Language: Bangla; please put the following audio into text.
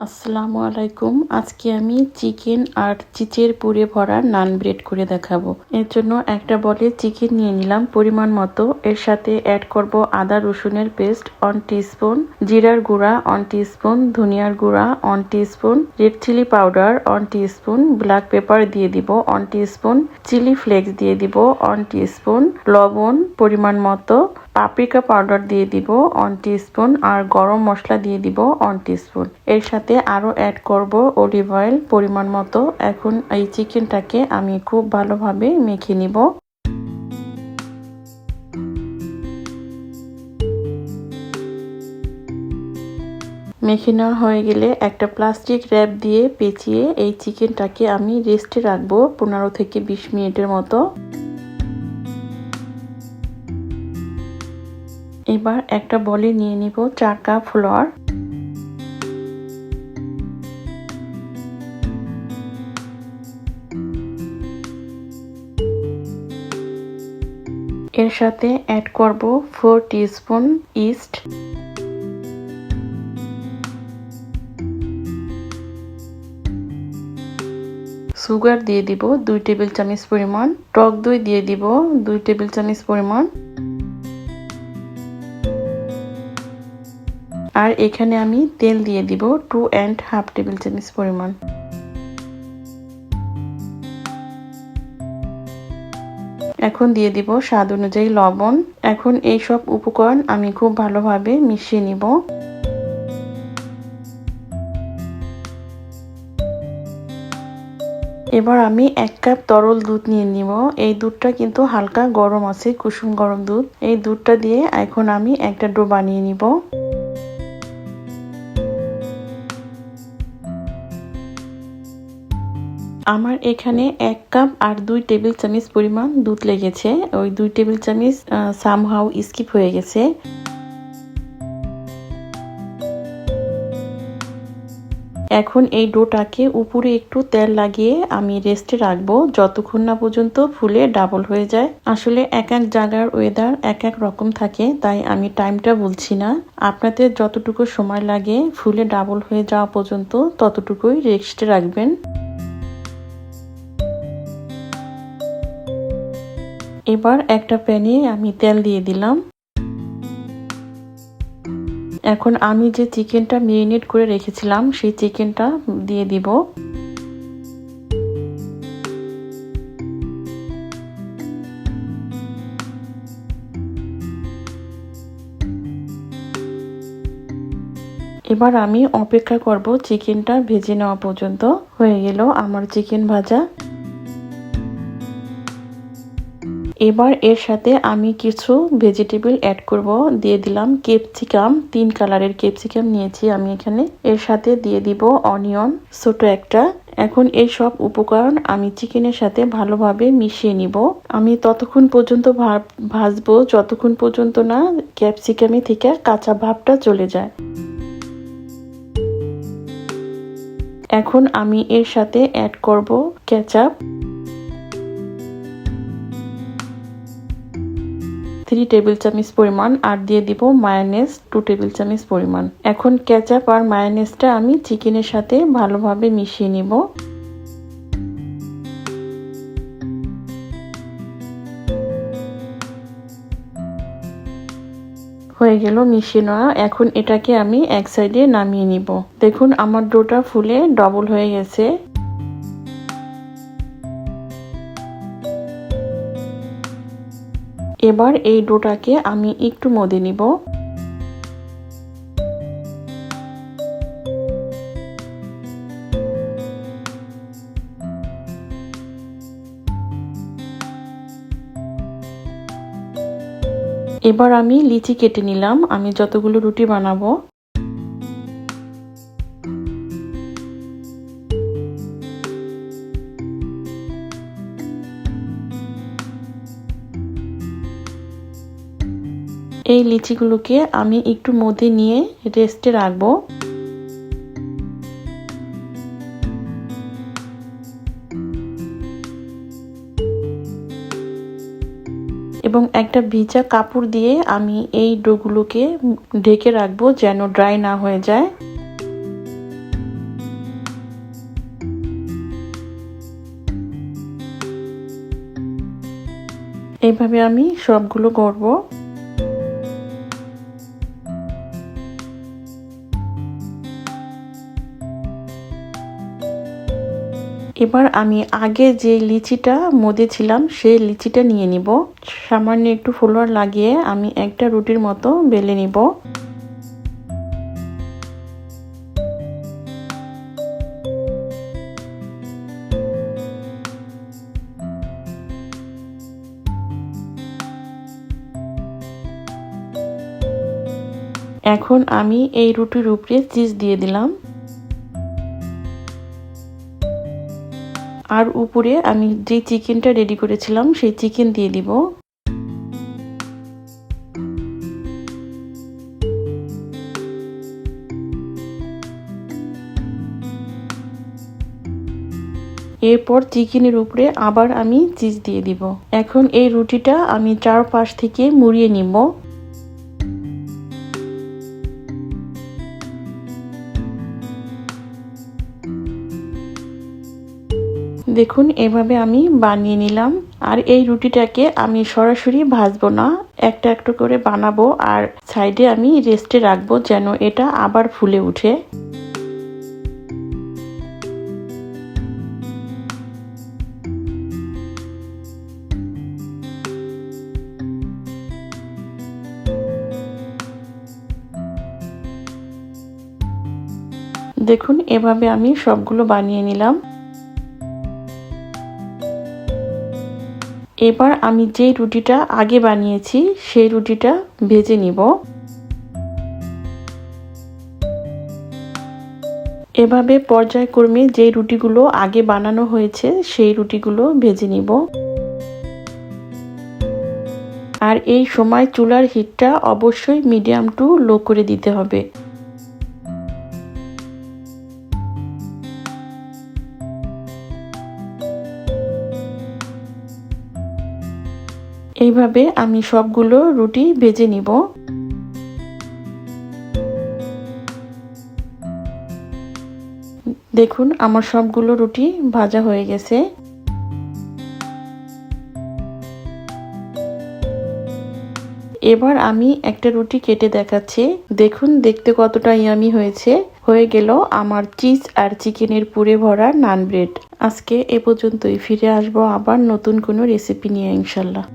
আসসালামু আলাইকুম। আজকে আমি চিকেন আর চিচের পুরে ভরা নান ব্রেড করে দেখাবো। এর জন্য একটা বলে চিকেন নিয়ে নিলাম পরিমাণ মতো। এর সাথে অ্যাড করব আদা রসুনের পেস্ট অন টিস্পুন জিরার গুঁড়া অন টিস্পুন ধনিয়ার গুঁড়া one teaspoon red chilli powder one teaspoon black pepper দিয়ে দিব অন টিস্পুন চিলি ফ্লেক্স দিয়ে দিব অন টিস্পুন লবণ পরিমাণ মতো পাপরিকা পাউডার দিয়ে দিব অন টিস্পুন আর গরম মশলা দিয়ে দিব অন টিস্পুন এর সাথে আরও অ্যাড করব অলিভ অয়েল পরিমাণ মতো। এখন এই চিকেনটাকে আমি খুব ভালোভাবে মেখে নিব। মেখে নেওয়া হয়ে গেলে একটা প্লাস্টিক র্যাপ দিয়ে পেঁচিয়ে এই চিকেনটাকে আমি রেস্টে রাখব পনেরো থেকে বিশ মিনিটের মতো। এবার একটা বলে নিয়ে নিব চার কাপ ফ্লোয়ার এর সাথে অ্যাড করব ফোর টিস্পুন ইস্ট সুগার দিয়ে দিব দুই টেবিল চামচ পরিমাণ। টক দই দিয়ে দিব দুই টেবিল চামচ পরিমাণ। আর এখানে আমি তেল দিয়ে দিব টু অ্যান্ড হাফ টেবিল চামচ পরিমাণ। এখন দিয়ে দিব স্বাদ অনুযায়ী লবণ। এখন এই সব উপকরণ আমি খুব ভালোভাবে মিশিয়ে নিব। এবার আমি এক কাপ তরল দুধ নিয়ে নিব। এই দুধটা কিন্তু হালকা গরম আছে, কুসুম গরম দুধ। এই দুধটা দিয়ে এখন আমি একটা ডো বানিয়ে নিব। আমার এখানে এক কাপ আর দুই টেবিল চামচ পরিমাণ দুধ লেগেছে। ওই দুই টেবিল চামচ সামহাউ স্কিপ হয়ে গেছে। এখন এই ডোটাকে উপরে একটু তেল লাগিয়ে আমি রেস্টে রাখব। যতক্ষণ না পর্যন্ত ফুলে ডাবল হয়ে যায়। আসলে এক এক জায়গার ওয়েদার এক এক রকম থাকে, তাই আমি টাইমটা বলছি না। আপনাদের যতটুকু সময় লাগে ফুলে ডাবল হয়ে যাওয়া পর্যন্ত ততটুকুই রেস্টে রাখবেন। এবার একটা প্যানে আমি তেল দিয়ে দিলাম। এখন আমি যে চিকেনটা মেরিনেট করে রেখেছিলাম, সেই চিকেনটা দিয়ে দিব। এবার আমি অপেক্ষা করব চিকেনটা ভেজে নেওয়া পর্যন্ত। হয়ে গেল আমার চিকেন ভাজা। এবার এর সাথে আমি কিছু ভেজিটেবল অ্যাড করব। দিয়ে দিলাম ক্যাপসিকাম তিন কালারের ক্যাপসিকাম নিয়েছি আমি এখানে। এর সাথে দিয়ে দিব অনিয়ন ছোট একটা। এখন এই সব উপকরণ আমি চিকেনের সাথে ভালোভাবে মিশিয়ে নিব। আমি ততক্ষণ পর্যন্ত ভাজবো, যতক্ষণ পর্যন্ত না ক্যাপসিকামে থেকে কাঁচা ভাবটা চলে যায়। এখন আমি এর সাথে অ্যাড করব কেচাপ থ্রি টেবিল চামচ পরিমাণ, আর দিয়ে দিব মায়োনেজ টু টেবিল চামচ পরিমাণ। এখন কেচাপ আর মায়োনেজটা আমি চিকেনের সাথে ভালোভাবে মিশিয়ে নিব। হয়ে গেল মিশিয়ে নেওয়া। এখন এটাকে আমি এক সাইডে নামিয়ে নিব। দেখুন, আমার ডোটা ফুলে ডবল হয়ে গেছে। এবার এই ডোটাকে আমি একটু মদে নিব। এবার আমি লিচি কেটে নিলাম। আমি যতগুলো রুটি বানাবো এই লিচিগুলোকে আমি একটু মধ্যে নিয়ে রেস্টে রাখব। এবং একটা ভিজা কাপড় দিয়ে আমি এই ডোগুলোকে ঢেকে রাখব যেন ড্রাই না হয়ে যায়। এইভাবে আমি সবগুলো করব। এবার আমি আগে যে লিচিটা মধেছিলাম সেই লিচিটা নিয়ে নিব। সামান্য একটু ফ্লোয়ার লাগিয়ে আমি একটা রুটির মতো বেলে নিব। এখন আমি এই রুটির উপরে চিজ দিয়ে দিলাম। আর উপরে আমি যে চিকেনটা রেডি করেছিলাম, সেই চিকেন দিয়ে দিব। এরপর চিকেনের উপরে আবার আমি চিজ দিয়ে দিব। এখন এই রুটিটা আমি চারপাশ থেকে মুড়িয়ে নিব। দেখুন, এভাবে আমি বানিয়ে নিলাম। আর এই রুটিটাকে আমি সরাসরি ভাজবো না। একটা একটা করে বানাবো আর সাইডে আমি রেস্টে রাখব যেন এটা আবার ফুলে উঠে। দেখুন, এভাবে আমি সবগুলো বানিয়ে নিলাম। এবার আমি যে রুটিটা আগে বানিয়েছি, সেই রুটিটা ভেজে নিব। এভাবে পর্যায়ক্রমে যে রুটিগুলো আগে বানানো হয়েছে, সেই রুটিগুলো ভেজে নিব। আর এই সময় চুলার হিটটা অবশ্যই মিডিয়াম টু লো করে দিতে হবে। এইভাবে আমি সবগুলো রুটি ভেজে নিব। দেখুন, আমার সবগুলো রুটি ভাজা হয়ে গেছে। এবার আমি একটা রুটি কেটে দেখাচ্ছি। দেখুন, দেখতে কতটা ইয়ামি হয়েছে। হয়ে গেল আমার চিজ আর চিকেনের পুরে ভরা নান ব্রেড। আজকে এ পর্যন্তই, ফিরে আসব আবার নতুন কোনো রেসিপি নিয়ে, ইনশাল্লাহ।